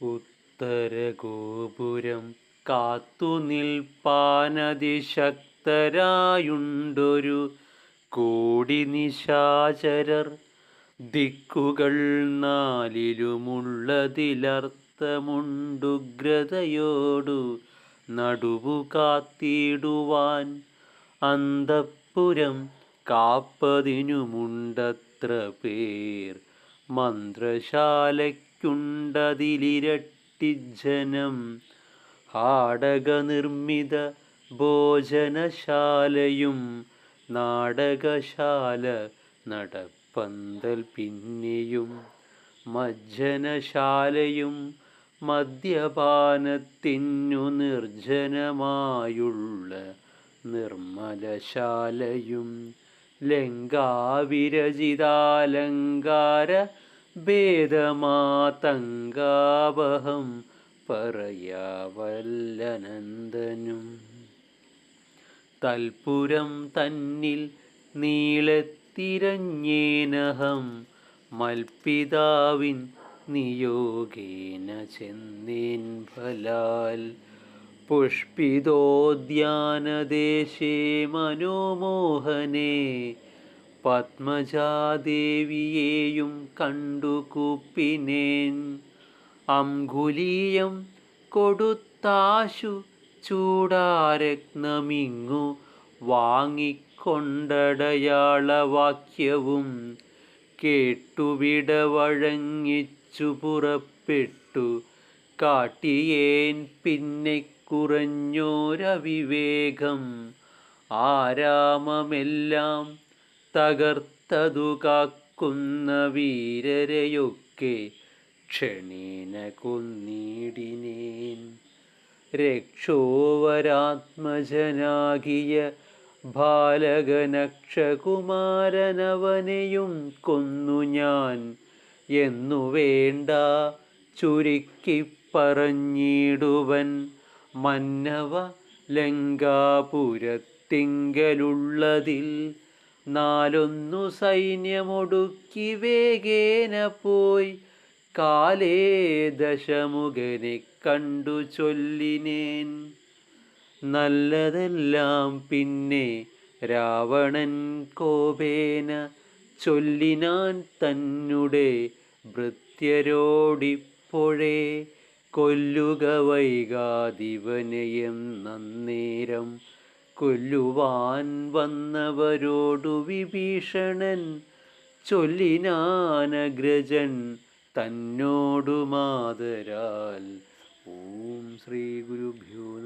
ഉത്തരഗോപുരം കാത്തുനിൽപ്പാനതിശക്തരായുണ്ടൊരു കോടി നിശാചരർ ദിക്കുകൾ നാലിലുമുള്ളതിലർത്ഥമുണ്ടുഗ്രതയോടു നടുവു കാത്തിടുവാൻ അന്തപ്പുരം കാപ്പതിനുമുണ്ടത്ര പേർ മന്ത്രശാലയ്ക്കുണ്ടതിലിരട്ടിജനം. ഹാടകനിർമ്മിത ഭോജനശാലയും നാടകശാല നടപ്പന്തൽ പിന്നെയും. മജ്ജനശാലയും മദ്യപാനത്തിനു നിർജനമായുള്ള നിർമ്മലശാലയും ലങ്കാവിരചിതാലങ്കാര ഭേദമാതങ്കാവഹം പറയാവല്ലനന്ദനും തൽപുരം തന്നിൽ നീളത്തിരഞ്ഞേനഹം മൽപിതാവിൻ നിയോഗേന ചെന്നേൻ ഫലാൽ. പുഷ്പിതോദ്യാനദേശേ മനോമോഹനേ പത്മജാദേവിയെയും കണ്ടു കൂപ്പിനേൻ അംഗുലീയം കൊടുത്താശു ചൂടാരത്നമിങ്ങു വാങ്ങിക്കൊണ്ടടയാളവാക്യവും കേട്ടുവിടവഴങ്ങിച്ചു പുറപ്പെട്ടു കാട്ടിയേൻ പിന്നെ കുറഞ്ഞോരവിവേകം. ആരാമമെല്ലാം തകർത്തതു കാക്കുന്ന വീരരെയൊക്കെ ക്ഷണീന കൊന്നിടിനേൻ. രക്ഷോവരാത്മജനാകിയ ബാലകനക്ഷകുമാരനവനെയും കൊന്നു ഞാൻ. എന്നു വേണ്ട ചുരുക്കി പറഞ്ഞിടുവൻ മന്നവ ലങ്കാപുരത്തിങ്കലുള്ളതിൽ നാലൊന്നു സൈന്യമൊടുക്കി വേഗേന പോയി. കാലേ ദശമുഖനെ കണ്ടു ചൊല്ലിനേൻ. നല്ലതെല്ലാം പിന്നെ രാവണൻ കോപേന ചൊല്ലിനാൻ തന്നുടെ ഭൃത്യരോടിപ്പോഴേ. കൊല്ലുക വൈകാതിവനയം നന്നേരം കൊല്ലുവാൻ വന്നവരോടു വിഭീഷണൻ ചൊല്ലിനാനഗ്രജൻ തന്നോടു മാതരാൽ. ഓം ശ്രീ ഗുരുഭ്യോ